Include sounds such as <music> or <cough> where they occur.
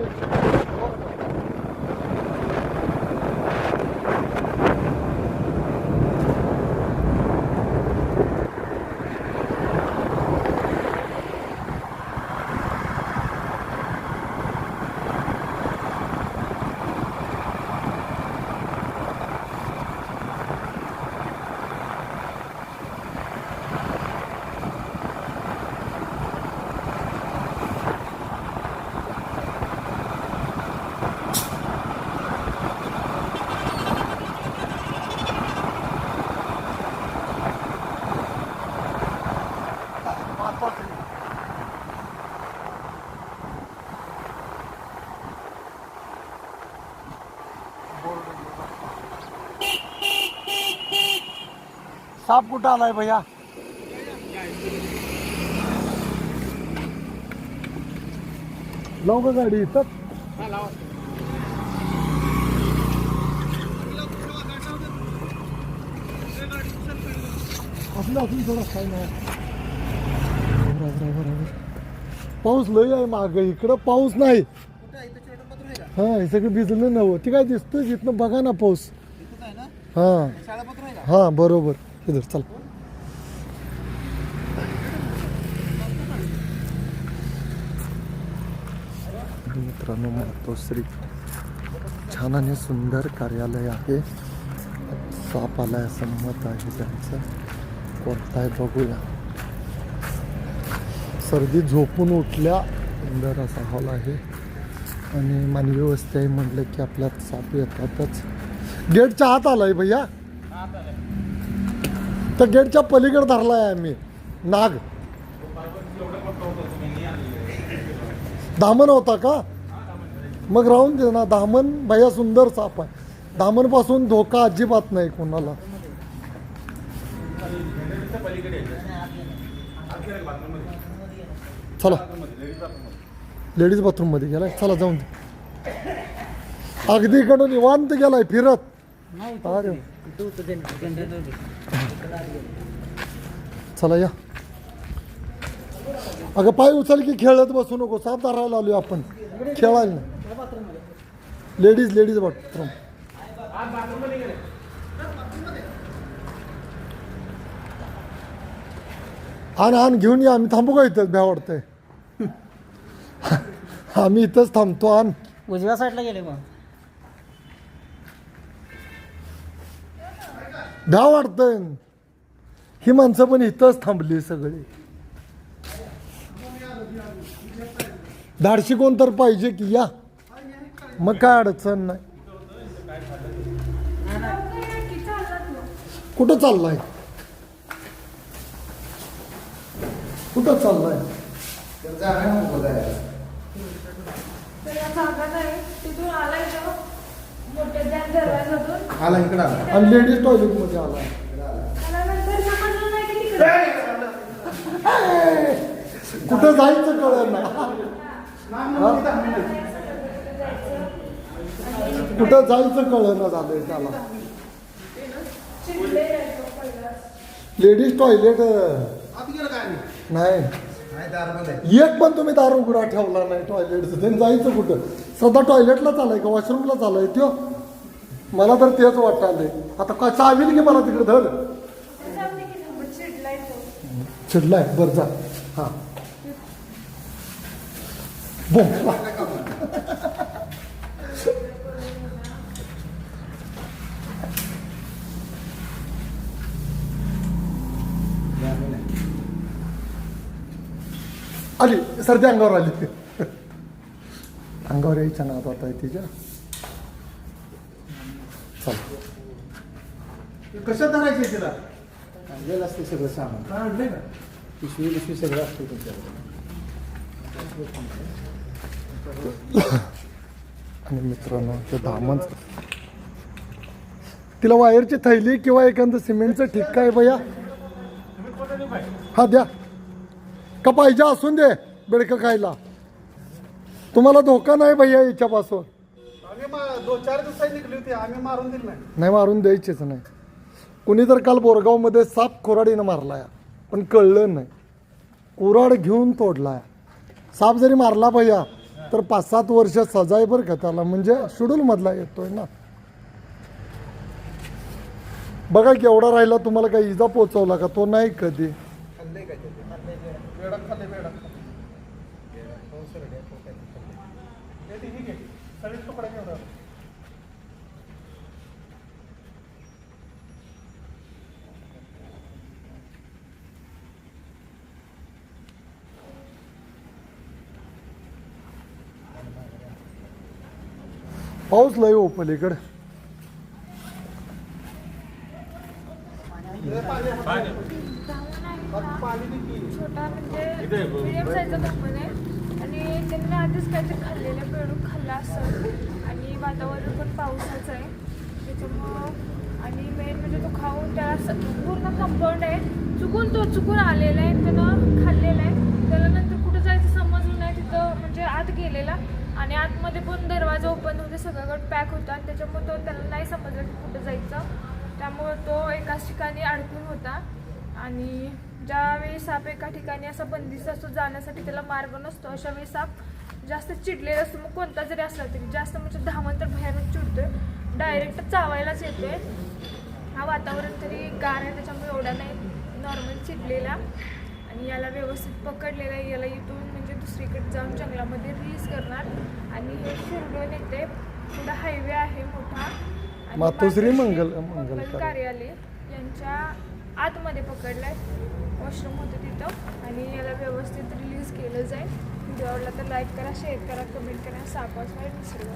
Thank you. साप कुठं आलाय भैया? लावू का गाडी इथं. आपलं थोडं काय नाही. पाऊस लय आहे माग इकडं पाऊस नाही. हा हे सगळं भिजलं नव्हतं. ते काय दिसतं इथनं बघा ना पाऊस. हा. हा बरोबर. इधर चल मित्रांनो मातोश्री छान आणि सुंदर कार्यालय आहे. साप आलाय असं मत आहे त्यांचं. कोणता आहे बघूया. सर्दी झोपून उठल्या सुंदर असा हॉल आहे. आणि मानवी वस्ती आहे म्हटलं की आपल्यात साप येतातच. गेटच्या आत आलाय भैया. तर गेटच्या पलीकडे धरलाय आम्ही. नाग. दामन होता का? मग राहून दे ना दामन भैया सुंदर साप आहे. दामनपासून धोका अजिबात नाही कोणाला. चला. लेडीज बाथरूममध्ये गेलाय. चला जाऊन दे. अगदी इकडून निवांत गेलाय फिरत. अरे. चला या. अगं पाय उचल की खेळत बसू नको साप धरायला आलोय आपण. खेळायला नाही. लेडीज लेडीज बाथरूम आण आण घेऊन या आम्ही थांबू का इथंच? भ्या वाटतंय. <laughs> आम्ही इथंच थांबतो आण. उजव्या साईडला गेले मग. भ्या वाटतंय. ही माणसं पण इथंच थांबली सगळी. धाडशी कोण तर पाहिजे की या. मग काय अडचण नाही. कुठं चाललाय? कुठं चाललाय? आला इकडं. आला आणि लेडीज टॉयलेटमध्ये आलाय त्यानंतर समजलं नाही की तिकडे कुठं जायचं कळलं ना. कुठं जायचं कळलं ना झालंय त्याला. तो लेडीज टॉयलेट नाही. एक पण तुम्ही दार उघडा ठेवला नाही टॉयलेटचं जायचं कुठं? सध्या टॉयलेटला चालाय का? वॉशरूमला चालाय त्यो. मला तर तेच वाटायलंय. आता काय चावील की मला तिकडे धर? तो. चिडलाय. बरं जा. हा. बोम आली सर्दी अंगावर आली अंगावर यायच्या नाद होत आहे तिच्या चल कशात धरायचे तिला आणलेलं असते सगळं सामान काय आणलंय का पिशवी पिशवी सगळं असतं तुमच्याकडे आणि मित्रांनो ते दामन तिला वायरची थैली किंवा एखादं सिमेंटचं ठिक्का आहे भैया? हा द्या. का पाहिजे असून दे बेडकं खायला. तुम्हाला धोका नाही भैया याच्यापासून नाही. नाही मारून द्यायचेच नाही. कुणी तर काल बोरगावमध्ये साप कोराडीनं मारलाय पण कळलं नाही. कुराड घेऊन तोडलाय. साप जरी मारला भैया तर पाच सात वर्ष सजाय खताला म्हणजे शेड्यूलमधला येतोय ना. बघा केवढा राहिला तुम्हाला काही इजा पोचवला का? तो नाही कधी. खाल्लंय काय ते? बेडक खाल्लंय बेडक खाल्लंय हो सर हे तो काय ते खाल्लंय. हे ते ठीक आहे सगळे तुकडे घेऊन पाऊस लय हो पलीकडे. पाणी देखील छोटा म्हणजे मिडियम आहे आणि त्यांनी आधीच काहीतरी खाल्लेलं पेरू खाल्ला असं. आणि वातावरण पण पावसाचं आहे. त्याच्यामुळं आणि मेन म्हणजे तो खाऊन त्याला पूर्ण कंपाऊंड आहे. चुकून तो चुकून आलेला आहे. त्यानं खाल्लेला आहे. आणि आतमध्ये पण दरवाजा ओपन होते सगळ्याकडे पॅक होता आणि त्याच्यामुळे तो त्याला नाही समजलं की कुठं जायचं. त्यामुळं तो एकाच ठिकाणी अडकून होता. आणि ज्यावेळी साप एका ठिकाणी असा बंदिस्त असतो जाण्यासाठी त्याला मार्ग नसतो अशा वेळी साप जास्त चिडलेला असतो. मग कोणता जरी असला तरी जास्त म्हणजे धावण तर भयानक चिडतोय. डायरेक्ट चावायलाच येतोय. हा वातावरण तरी गार आहे त्याच्यामुळे एवढा नाही. नॉर्मल चिडलेला. आणि याला व्यवस्थित पकडलेला आहे. याला इथून म्हणजे दुसरीकडे जाऊन जंगलामध्ये रिलीज करणार. आणि हे शिरडून येते. पुढं हायवे आहे मोठा. आणि मातोश्री मंगल- मंगल कार्यालय यांच्या आतमध्ये पकडलाय. वॉशरूम होतं तिथं. आणि याला व्यवस्थित रिलीज केलं जाईल. व्हिडिओ आवडला तर लाईक करा शेअर करा कमेंट करा. साप वाचवा विसरू